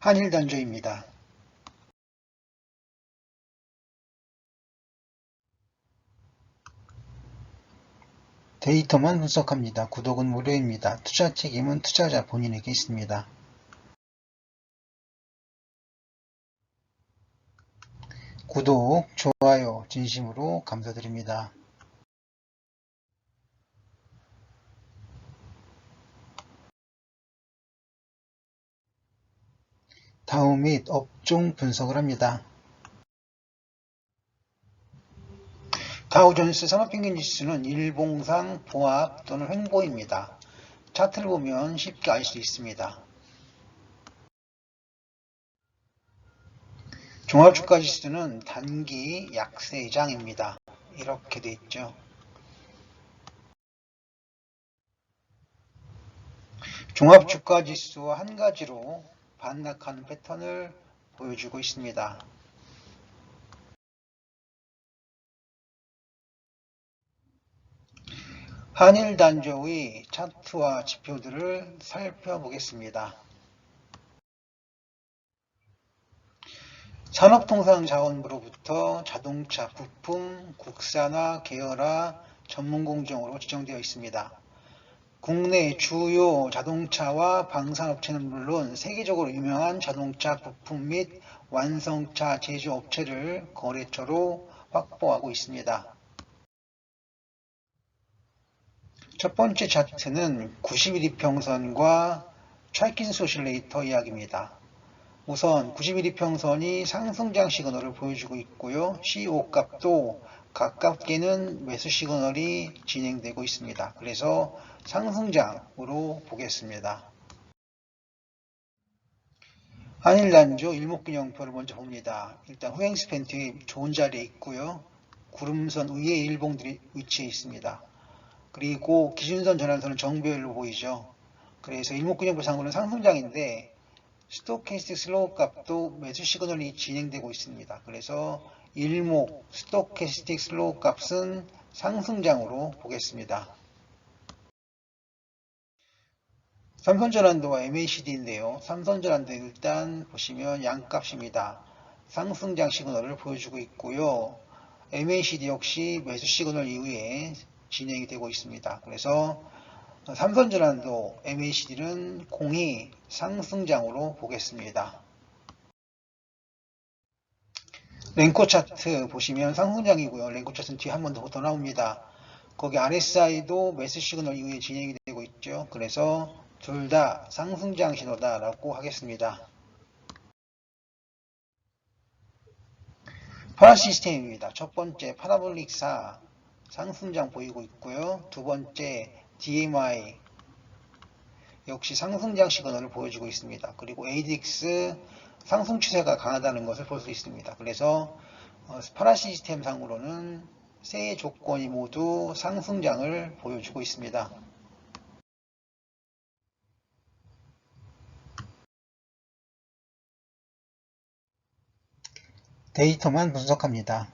한일 단조입니다. 데이터만 분석합니다. 구독은 무료입니다. 투자 책임은 투자자 본인에게 있습니다. 구독, 좋아요 진심으로 감사드립니다. 다우 및 업종 분석을 합니다. 다우존스 산업평균 지수는 일봉상 보합 또는 횡보입니다. 차트를 보면 쉽게 알 수 있습니다. 종합주가지수는 단기 약세장입니다. 이렇게 돼 있죠. 종합주가지수와 한 가지로 반락하는 패턴을 보여주고 있습니다. 한일 단조의 차트와 지표들을 살펴보겠습니다. 산업통상자원부로부터 자동차, 부품, 국산화, 계열화, 전문공정으로 지정되어 있습니다. 국내 주요 자동차와 방산업체는 물론 세계적으로 유명한 자동차 부품 및 완성차 제조업체를 거래처로 확보하고 있습니다. 첫 번째 차트는 90일 이평선과 트래킹 소실레이터 이야기입니다. 우선 90일 이평선이 상승장 시그널을 보여주고 있고요. CO 값도 가깝게는 매수 시그널이 진행되고 있습니다. 그래서 상승장으로 보겠습니다. 한일단조 일목균형표를 먼저 봅니다. 일단 후행스팬트에 좋은 자리에 있고요. 구름선 위에 일봉들이 위치해 있습니다. 그리고 기준선 전환선은 정배열로 보이죠. 그래서 일목균형표 상으로는 상승장인데 스토캐스틱 슬로우 값도 매수 시그널이 진행되고 있습니다. 그래서 일목 스토캐스틱 슬로우 값은 상승장으로 보겠습니다. 삼선전환도와 MACD인데요. 삼선전환도 일단 보시면 양값입니다. 상승장 시그널을 보여주고 있고요. MACD 역시 매수 시그널 이후에 진행이 되고 있습니다. 그래서 삼선전환도 MACD는 공이 상승장으로 보겠습니다. 랭코 차트 보시면 상승장이고요. 랭코 차트는 뒤에 한 번 더 나옵니다. 거기 RSI도 매수 시그널 이후에 진행이 되고 있죠. 그래서 둘 다 상승장 신호다라고 하겠습니다. 파라 시스템입니다. 첫 번째 파라볼릭 4 상승장 보이고 있고요. 두 번째 DMI 역시 상승장 시그널을 보여주고 있습니다. 그리고 ADX 상승 추세가 강하다는 것을 볼 수 있습니다. 그래서 어, 파라 시스템 상으로는 세 조건이 모두 상승장을 보여주고 있습니다. 데이터만 분석합니다.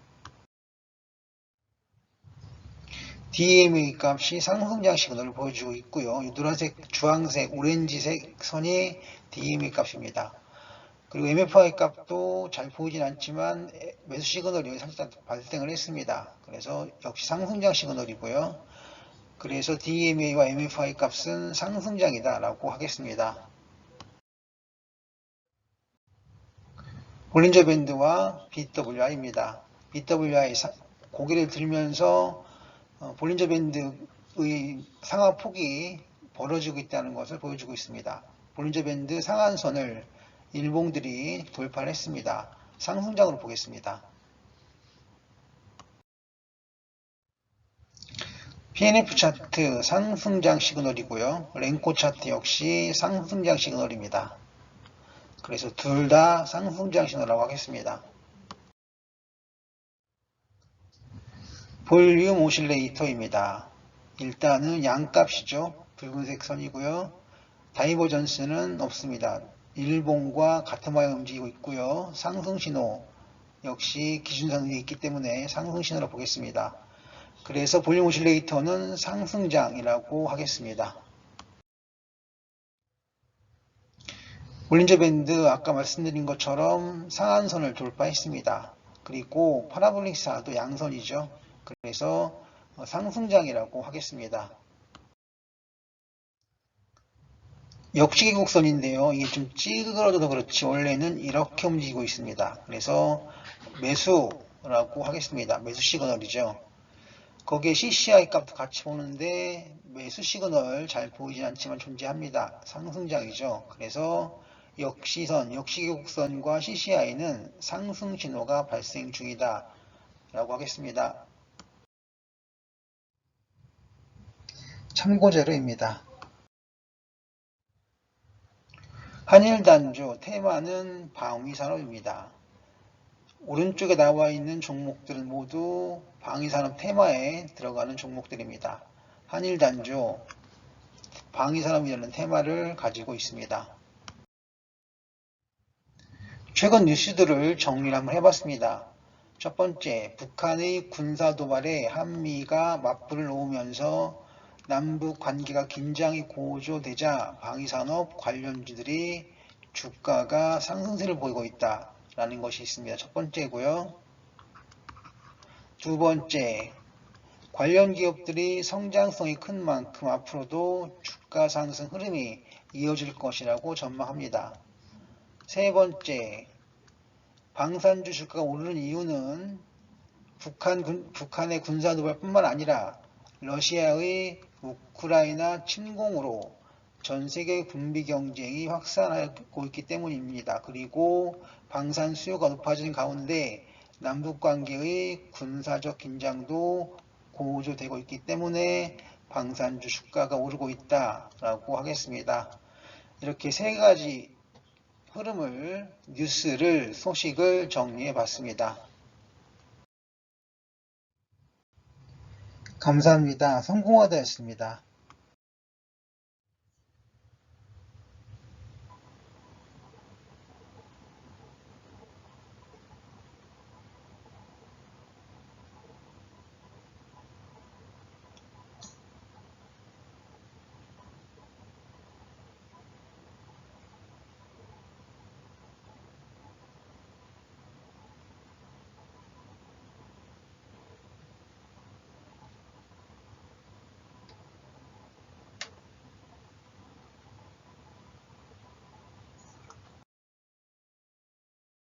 DMA 값이 상승장 시그널을 보여주고 있고요. 노란색, 주황색, 오렌지색 선이 DMA 값입니다. 그리고 MFI 값도 잘 보이진 않지만 매수 시그널이 살짝 발생을 했습니다. 그래서 역시 상승장 시그널이고요. 그래서 DMA와 MFI 값은 상승장이다 라고 하겠습니다. 볼린저 밴드와 BWI입니다. BWI 고개를 들면서 어, 볼린저 밴드의 상하 폭이 벌어지고 있다는 것을 보여주고 있습니다. 볼린저 밴드 상한선을 일봉들이 돌파를 했습니다. 상승장으로 보겠습니다. PNF 차트 상승장 시그널이고요. 랭코 차트 역시 상승장 시그널입니다. 그래서 둘 다 상승장 신호라고 하겠습니다. 볼륨 오실레이터입니다. 일단은 양값이죠. 붉은색 선이고요. 다이버전스는 없습니다. 일봉과 같은 모양 움직이고 있고요. 상승 신호 역시 기준선 위에 있기 때문에 상승 신호로 보겠습니다. 그래서 볼륨 오실레이터는 상승장이라고 하겠습니다. 볼린저 밴드 아까 말씀드린 것처럼 상한선을 돌파했습니다. 그리고 파라볼릭사도 양선이죠. 그래서 어, 상승장이라고 하겠습니다. 역시 기곡선인데요. 이게 좀 찌그러져서 그렇지 원래는 이렇게 움직이고 있습니다. 그래서 매수라고 하겠습니다. 매수 시그널이죠. 거기에 CCI 값도 같이 보는데 매수 시그널 잘 보이진 않지만 존재합니다. 상승장이죠. 그래서 역시선, 역시기곡선과 CCI는 상승 신호가 발생 중이다 라고 하겠습니다. 참고 자료입니다. 한일단조 테마는 방위산업입니다. 오른쪽에 나와 있는 종목들은 모두 방위산업 테마에 들어가는 종목들입니다. 한일단조 방위산업이라는 테마를 가지고 있습니다. 최근 뉴스들을 정리를 한번 해봤습니다. 첫 번째, 북한의 군사 도발에 한미가 맞불을 놓으면서 남북 관계가 긴장이 고조되자 방위산업 관련주들이 주가가 상승세를 보이고 있다라는 것이 있습니다. 첫 번째고요. 두 번째, 관련 기업들이 성장성이 큰 만큼 앞으로도 주가 상승 흐름이 이어질 것이라고 전망합니다. 세 번째, 방산주 주가가 오르는 이유는 북한 군, 북한의 군사 도발뿐만 아니라 러시아의 우크라이나 침공으로 전 세계 군비 경쟁이 확산하고 있기 때문입니다. 그리고 방산 수요가 높아진 가운데 남북 관계의 군사적 긴장도 고조되고 있기 때문에 방산주 주가가 오르고 있다라고 하겠습니다. 이렇게 세 가지 흐름을 뉴스를 소식을 정리해 봤습니다. 감사합니다. 성공화되었습니다.